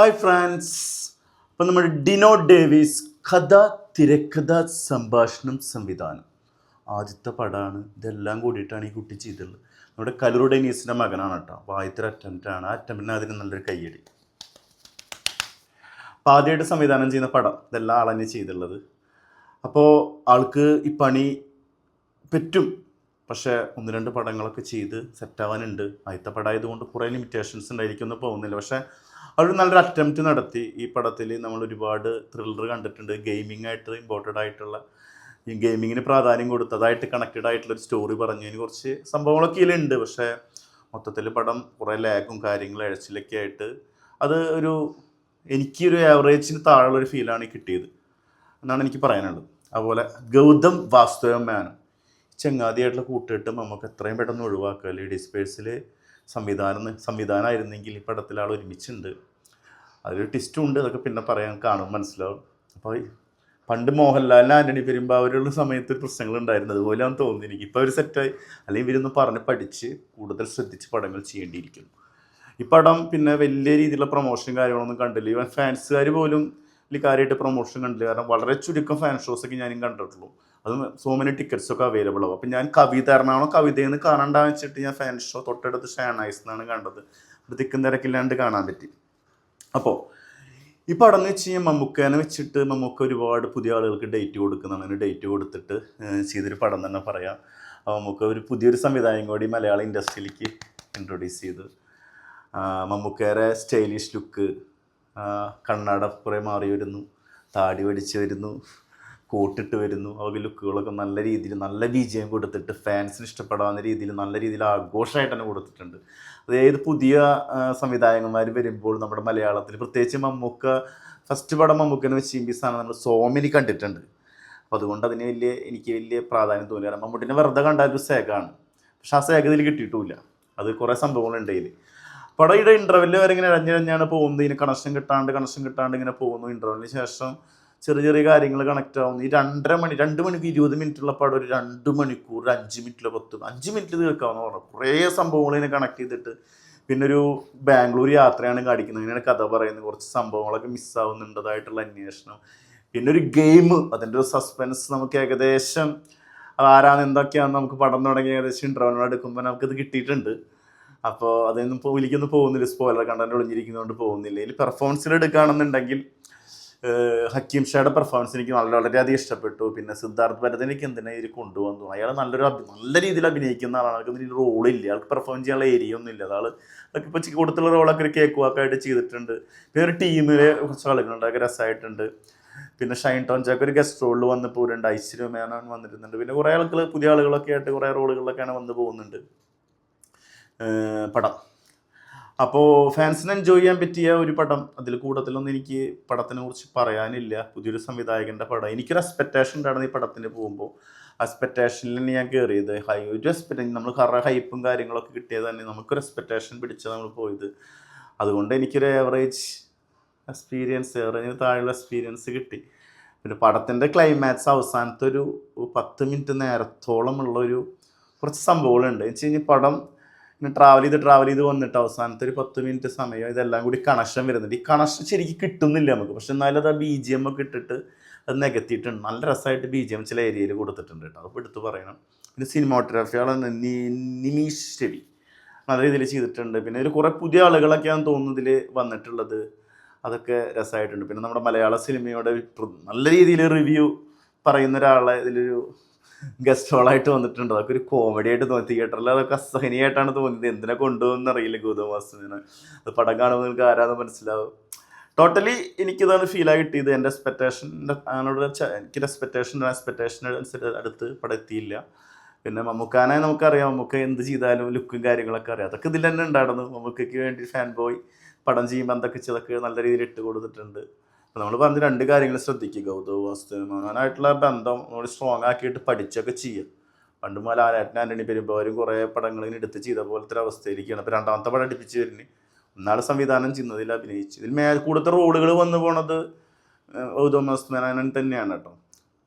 Hi France അപ്പം നമ്മൾ Dino Davis കഥ തിരക്കഥ സംഭാഷണം സംവിധാനം. ആദ്യത്തെ പടമാണ് ഇതെല്ലാം കൂടിയിട്ടാണ് ഈ കുട്ടി ചെയ്തിട്ടുള്ളത്. നമ്മുടെ കലൂർ നീസിന്റെ മകനാണ് കേട്ടോ. അപ്പോൾ ആദ്യത്തെ അറ്റംപ്റ്റാണ് ആ അറ്റംപ്റ്റിന് അതിന് നല്ലൊരു കയ്യടി. അപ്പോൾ ആദ്യമായിട്ട് സംവിധാനം ചെയ്യുന്ന പടം. ഇതെല്ലാം ആളന്നെ ചെയ്തിട്ടുള്ളത്. അപ്പോൾ ആൾക്ക് ഈ പണി പറ്റും. പക്ഷേ ഒന്ന് രണ്ട് പടങ്ങളൊക്കെ ചെയ്ത് സെറ്റാവാനുണ്ട് ആദ്യത്തെ പടമായതുകൊണ്ട് കുറേ ലിമിറ്റേഷൻസ് ഉണ്ടായിരിക്കുമെന്ന് പോകുന്നില്ല. പക്ഷേ അവർ നല്ലൊരു അറ്റംപ്റ്റ് നടത്തി. ഈ പടത്തിൽ നമ്മൾ ഒരുപാട് ത്രില്ലർ കണ്ടിട്ടുണ്ട്. ഗെയിമിംഗ് ആയിട്ട് ഇമ്പോർട്ടന്റ് ആയിട്ടുള്ള ഈ ഗെയിമിങ്ങിന് പ്രാധാന്യം കൊടുത്തതായിട്ട് കണക്റ്റഡ് ആയിട്ടുള്ള ഒരു സ്റ്റോറി പറഞ്ഞതിന് കുറച്ച് സംഭവങ്ങളൊക്കെ ഇതിലുണ്ട്. പക്ഷേ മൊത്തത്തിൽ പടം കുറേ ലാഗും കാര്യങ്ങളും അഴച്ചിലൊക്കെ ആയിട്ട് അത് ഒരു എനിക്കൊരു ആവറേജിന് താഴെയുള്ള ഒരു ഫീലാണ് കിട്ടിയത് എന്നാണ് എനിക്ക് പറയാനുള്ളത്. അതുപോലെ ഗൗതം വാസ്തവ മാനം ചങ്ങാതിയായിട്ടുള്ള നമുക്ക് എത്രയും പെട്ടെന്ന് ഒഴിവാക്കുക ലേഡീസ് പേഴ്സിൽ സംവിധാനം സംവിധാനമായിരുന്നെങ്കിൽ ഈ പടത്തിൽ ആൾ ഒരുമിച്ചുണ്ട്. അതിലൊരു ട്വിസ്റ്റും ഉണ്ട് അതൊക്കെ പിന്നെ പറയാൻ കാണും മനസ്സിലാവും. അപ്പോൾ പണ്ട് മോഹൻലാലിന് ആന്റണി പെരുമ്പാവൂരുള്ള സമയത്ത് ഒരു പ്രശ്നങ്ങളുണ്ടായിരുന്നു അതുപോലെയാണ് തോന്നുന്നത് എനിക്ക്. ഇപ്പോൾ അവർ സെറ്റായി അല്ലെങ്കിൽ ഇവരൊന്ന് പറഞ്ഞ് പഠിച്ച് കൂടുതൽ ശ്രദ്ധിച്ച് പടങ്ങൾ ചെയ്യേണ്ടിയിരിക്കുന്നു. ഈ പടം പിന്നെ വലിയ രീതിയിലുള്ള പ്രൊമോഷൻ കാര്യങ്ങളൊന്നും കണ്ടില്ല. ഇവൻ ഫാൻസുകാർ പോലും വലിയ കാര്യമായിട്ട് പ്രൊമോഷൻ കണ്ടില്ല. കാരണം വളരെ ചുരുക്കം ഫാൻ ഷോസൊക്കെ ഞാനും കണ്ടിട്ടുള്ളൂ. അത് സോ മെനി ടിക്കറ്റ്സ് ഒക്കെ അവൈലബിൾ ആവും. അപ്പം ഞാൻ കവിത എറണാകുളം കവിതയെന്ന് കാണണ്ടാന്ന് വെച്ചിട്ട് ഞാൻ ഫാൻ ഷോ തൊട്ടടുത്ത് ഷാനൈസ് എന്നാണ് കണ്ടത്. ഒരു തിക്കും തിരക്കില്ലാണ്ട് കാണാൻ പറ്റി. അപ്പോൾ ഈ പടം എന്ന് വെച്ച് കഴിഞ്ഞാൽ മമ്മൂക്കേനെ വെച്ചിട്ട് മമ്മൂക്ക ഒരുപാട് പുതിയ ആളുകൾക്ക് ഡേറ്റ് കൊടുക്കുന്നതാണ്. അങ്ങനെ ഡേറ്റ് കൊടുത്തിട്ട് ചെയ്തൊരു പടം തന്നെ പറയാം. അപ്പോൾ മമ്മൂക്ക ഒരു പുതിയൊരു സംവിധാനം കൂടി മലയാള ഇൻഡസ്ട്രിയിലേക്ക് ഇൻട്രൊഡ്യൂസ് ചെയ്ത്. മമ്മൂക്കേരെ സ്റ്റൈലിഷ് ലുക്ക് കണ്ണാട കുറേ മാറി വരുന്നു താടി വടിച്ച് വരുന്നു. കോട്ടിട്ട് വരുന്നു. അവർക്ക് ലുക്കുകളൊക്കെ നല്ല രീതിയിൽ നല്ല വിജയം കൊടുത്തിട്ട് ഫാൻസിന് ഇഷ്ടപ്പെടാവുന്ന രീതിയിൽ നല്ല രീതിയിൽ ആഘോഷമായിട്ട് തന്നെ കൊടുത്തിട്ടുണ്ട്. അത് ഏത് പുതിയ സംവിധായകന്മാർ വരുമ്പോൾ നമ്മുടെ മലയാളത്തിൽ പ്രത്യേകിച്ച് മമ്മൂക്ക ഫസ്റ്റ് പടം മമ്മൂക്കനെ വെച്ച് ചിമ്പിസാണ് നമ്മൾ സോമിനി കണ്ടിട്ടുണ്ട്. അപ്പോൾ അതുകൊണ്ട് അതിന് വലിയ എനിക്ക് വലിയ പ്രാധാന്യം തോന്നി കാരണം മമ്മൂട്ടിനെ വെറുതെ കണ്ടാൽ ഒരു സേഗാണ് പക്ഷെ ആ സേഖ ഇതിൽ കിട്ടിയിട്ടില്ല അത് കുറേ സംഭവങ്ങളുണ്ട് ഇതിൽ. പടയുടെ ഇന്റർവെല്ലിൽ വരെ ഇങ്ങനെ ഇഴഞ്ഞിഴഞ്ഞാണ് പോകുന്നത്. ഇതിന് കണക്ഷൻ കിട്ടാണ്ട് കണക്ഷൻ കിട്ടാണ്ട് ഇങ്ങനെ പോകുന്നു. ഇന്റർവെല്ലിന് ശേഷം ചെറിയ ചെറിയ കാര്യങ്ങൾ കണക്ട് ആവുന്നു ഈ രണ്ടര മണി രണ്ട് മണിക്ക് ഇരുപത് മിനിറ്റുള്ള പടം ഒരു രണ്ട് മണിക്കൂർ ഒരു അഞ്ച് മിനിറ്റിലോ പത്ത്. അഞ്ച് മിനിറ്റിൽ തീർക്കാവുന്ന പറഞ്ഞു കുറേ സംഭവങ്ങൾ ഇതിനെ കണക്ട് ചെയ്തിട്ട് പിന്നെ ഒരു ബാംഗ്ലൂർ യാത്രയാണ് കാണിക്കുന്നത്. ഇങ്ങനെ കഥ പറയുന്നത്. കുറച്ച് സംഭവങ്ങളൊക്കെ മിസ്സാവുന്നുണ്ടതായിട്ടുള്ള അന്വേഷണം. പിന്നെ ഒരു ഗെയിം അതിന്റെ ഒരു സസ്പെൻസ് നമുക്ക് ഏകദേശം അതാരാണ് എന്തൊക്കെയാണെന്ന് നമുക്ക് പടം തുടങ്ങി ഏകദേശം ഇന്റർവ്യൂ എടുക്കുമ്പോൾ ഇത് കിട്ടിയിട്ടുണ്ട്. അപ്പോൾ അതൊന്നും ഇപ്പോൾ വിളിക്കൊന്നും പോകുന്നില്ല. സ്പോയിലർ കണ്ടന്റ് ഒളിഞ്ഞിരിക്കുന്നതുകൊണ്ട് പോകുന്നില്ല. ഇനി പെർഫോമൻസിൽ എടുക്കുകയാണെന്നുണ്ടെങ്കിൽ ഹക്കീം ഷയുടെ പെർഫോമൻസ് എനിക്ക് നല്ല വളരെയധികം ഇഷ്ടപ്പെട്ടു. പിന്നെ സിദ്ധാർത്ഥ് ഭരതനേക്ക് എന്തിനാ ഇതിൽ കൊണ്ടുവന്നു അയാൾ നല്ലൊരു നല്ല രീതിയിൽ അഭിനയിക്കുന്ന ആളാണ്. അയാൾക്ക് ഇതിൽ റോളില്ല അയാൾക്ക് പെർഫോം ചെയ്യാനുള്ള ഏരിയ ഒന്നും ഇല്ല. അതാൾ അതൊക്കെ ഇപ്പോൾ കൊടുത്തുള്ള റോളൊക്കെ ഒരു കേക്ക് വാക്കായിട്ട് ചെയ്തിട്ടുണ്ട്. പിന്നെ ഒരു ടീമിലെ കുറച്ച് ആളുകളുണ്ട് അതൊക്കെ രസമായിട്ടുണ്ട് പിന്നെ ഷൈൻ ടോൺ ചാക്ക് ഒരു ഗസ്റ്റ് റോളിൽ വന്ന് പോരുന്നുണ്ട് ഐശ്വര്യ മേനോൻ വന്നിരുന്നുണ്ട്. പിന്നെ കുറേ ആളുകൾ പുതിയ ആളുകളൊക്കെ ആയിട്ട് കുറേ റോളുകളിലൊക്കെയാണ് വന്ന് പോകുന്നുണ്ട്. പടം. അപ്പോൾ ഫാൻസിന് എൻജോയ് ചെയ്യാൻ പറ്റിയ ഒരു പടം അതിൽ കൂടുതലൊന്നും എനിക്ക് പടത്തിനെ കുറിച്ച് പറയാനില്ല. പുതിയൊരു സംവിധായകന്റെ പടം. എനിക്കൊരു എക്സ്പെക്റ്റേഷൻ ഉണ്ടായിരുന്നു ഈ പടത്തിന് പോകുമ്പോൾ എക്സ്പെക്റ്റേഷനിൽ തന്നെ ഞാൻ കയറിയത് ഹൈ ഒരു എക്സ്പെക്ടേഷൻ നമ്മൾ കുറേ ഹൈപ്പും കാര്യങ്ങളൊക്കെ കിട്ടിയത് തന്നെ നമുക്കൊരു എക്സ്പെക്റ്റേഷൻ പിടിച്ചാൽ നമ്മൾ പോയത്. അതുകൊണ്ട് എനിക്കൊരു ഏവറേജ് എക്സ്പീരിയൻസ് ഏവറേജിന് താഴെയുള്ള എക്സ്പീരിയൻസ് കിട്ടി. പിന്നെ പടത്തിന്റെ ക്ലൈമാക്സ് അവസാനത്തെ ഒരു പത്ത് മിനിറ്റ് നേരത്തോളമുള്ള ഒരു കുറച്ച് സംഭവങ്ങളുണ്ട്. എന്ന് വെച്ച് കഴിഞ്ഞാൽ പടം ഇങ്ങനെ ട്രാവൽ ചെയ്ത് ട്രാവൽ ചെയ്ത് വന്നിട്ട് അവസാനത്തെ ഒരു പത്ത് മിനിറ്റ് സമയം ഇതെല്ലാം കൂടി കണക്ഷൻ വരുന്നുണ്ട്. ഈ കണക്ഷൻ ശരിക്കും കിട്ടുന്നില്ല നമുക്ക്. പക്ഷെ എന്നാലും അത് ആ ബി ജി എം ഒക്കെ ഇട്ടിട്ട് അത് നികത്തിയിട്ടുണ്ട്. നല്ല രസമായിട്ട് ബി ജി എം ചില ഏരിയയിൽ കൊടുത്തിട്ടുണ്ട് കേട്ടോ. അത് എടുത്ത് പറയണം. പിന്നെ സിനിമാട്ടോഗ്രാഫിയാണ് നിമീഷ് രവി. നല്ല രീതിയിൽ ചെയ്തിട്ടുണ്ട്. പിന്നെ ഒരു കുറേ പുതിയ ആളുകളൊക്കെയാണ് തോന്നുന്നതിൽ വന്നിട്ടുള്ളത്. അതൊക്കെ രസമായിട്ടുണ്ട്. പിന്നെ നമ്മുടെ മലയാള സിനിമയുടെ നല്ല രീതിയിൽ റിവ്യൂ പറയുന്ന ഒരാളെ ഇതിലൊരു ഗസ്റ്റ് ഹോളായിട്ട് വന്നിട്ടുണ്ട്. അതൊക്കെ ഒരു കോമഡി ആയിട്ട് തോന്നി. തിയേറ്ററിൽ അതൊക്കെ അസഹനീയമായിട്ടാണ് തോന്നിയത്. എന്തിനെ കൊണ്ടുപോകുന്ന അറിയില്ല ഗൗതം അത് പടം കാണുമ്പോൾ നിങ്ങൾക്ക് ആരാന്ന് മനസ്സിലാവും. ടോട്ടലി എനിക്കിതാണ് ഫീലായി കിട്ടിയത്. എന്റെ എക്സ്പെക്റ്റേഷന്റെ അങ്ങനോട് എനിക്ക് എക്സ്പെക്റ്റേഷൻ എക്സ്പെക്റ്റേഷൻ അനുസരിച്ച് അടുത്ത് പടം എത്തിയില്ല. പിന്നെ മമ്മൂക്കാനെ നമുക്കറിയാം. മമ്മൂക്ക എന്ത് ചെയ്താലും ലുക്കും കാര്യങ്ങളൊക്കെ അറിയാം. അതൊക്കെ ഇതിൽ തന്നെ ഉണ്ടായിരുന്നു. മമ്മൂക്കയ്ക്ക് വേണ്ടി ഫാൻ ബോയ് പടം ചെയ്യുമ്പോൾ എന്തൊക്കെ ചെയ്തൊക്കെ നല്ല രീതിയിൽ ഇട്ട് കൊടുത്തിട്ടുണ്ട്. അപ്പോൾ നമ്മൾ പറഞ്ഞ രണ്ട് കാര്യങ്ങൾ ശ്രദ്ധിക്കുക ഗൗതവ് വാസ്തുവിനായിട്ടുള്ള ബന്ധം നമ്മൾ സ്ട്രോങ് ആക്കിയിട്ട് പഠിച്ചൊക്കെ ചെയ്യുക പണ്ട് മുതൽ ആരാട്ടൻ ആന്റണി പെരുമ്പോരും കുറേ പടങ്ങൾ ഇങ്ങനെ എടുത്ത് ചെയ്ത പോലത്തെ ഒരു അവസ്ഥയിലേക്കാണ് അപ്പോൾ രണ്ടാമത്തെ പടം അടുപ്പിച്ച് വരുന്നത് ഒന്നാൾ സംവിധാനം ചെയ്യുന്നതിൽ അഭിനയിച്ചു. ഇതിൽ മേ കൂടുതൽ റോളുകൾ വന്നു പോണത് ഗൗതം വാസ്തുനാരായണൻ തന്നെയാണ് കേട്ടോ.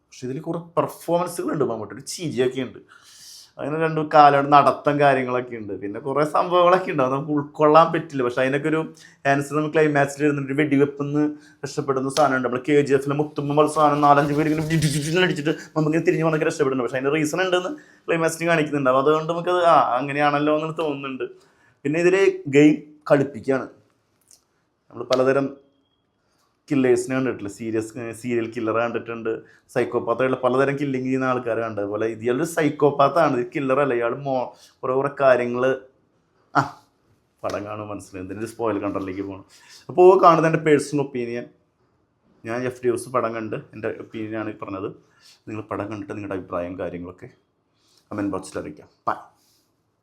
പക്ഷെ ഇതിൽ കുറേ പെർഫോമൻസുകളുണ്ട് മമ്മൂട്ടി ഒരു ചിരിയൊക്കെ ഉണ്ട്. അങ്ങനെ രണ്ടു കാലം നടത്തം കാര്യങ്ങളൊക്കെ ഉണ്ട്. പിന്നെ കുറേ സംഭവങ്ങളൊക്കെ ഉണ്ട്. നമുക്ക് ഉൾക്കൊള്ളാൻ പറ്റില്ല. പക്ഷെ അതിനൊക്കെ ഒരു ആൻസർ നമുക്ക് ക്ലൈമാക്സിൽ ഇരുന്നിട്ട് വെടിവെപ്പെന്ന് രക്ഷപ്പെടുന്ന സാധനമുണ്ട്. നമ്മൾ കെ ജി എഫിലെ മുത്തുമ്പോൾ സാധനം നാലഞ്ച് പേര് ഇങ്ങനെ അടിച്ചിട്ട് നമുക്കിങ്ങനെ തിരിഞ്ഞ് വന്നൊക്കെ രക്ഷപ്പെടുന്നുണ്ട്. പക്ഷെ അതിന്റെ റീസൺ ഉണ്ടെന്ന് ക്ലൈമാക്സിൽ കാണിക്കുന്നുണ്ട്. അപ്പോൾ അതുകൊണ്ട് നമുക്കത് ആ അങ്ങനെയാണല്ലോ എന്ന് തോന്നുന്നുണ്ട്. പിന്നെ ഇതിൽ ഗെയിം കളിപ്പിക്കുകയാണ് നമ്മൾ പലതരം കില്ലേഴ്സിനെ കണ്ടിട്ടില്ല? സീരിയസ് സീരിയൽ കില്ലർ കണ്ടിട്ടുണ്ട്. സൈക്കോപാത്തുള്ള പലതരം കില്ലിങ് ചെയ്യുന്ന ആൾക്കാരെ കണ്ടത് അതുപോലെ ഇയാളൊരു സൈക്കോപാത്താണ് ഇത് കില്ലറല്ല ഇയാൾ മോ കുറേ കുറേ കാര്യങ്ങൾ ആ പടം കാണും മനസ്സിലായി. എന്തിനൊരു സ്പോയിൽ കണ്ടറിലേക്ക് പോകണം അപ്പോൾ കാണുന്ന എന്റെ പേഴ്സണൽ ഒപ്പീനിയൻ ഞാൻ എഫ് ഡി ഹൗസ് പടം കണ്ട് എന്റെ ഒപ്പീനിയനാണ് പറഞ്ഞത്. നിങ്ങൾ പടം കണ്ടിട്ട് നിങ്ങളുടെ അഭിപ്രായം കാര്യങ്ങളൊക്കെ കമന്റ് ബോക്സിൽ അറിയിക്കാം. ബൈ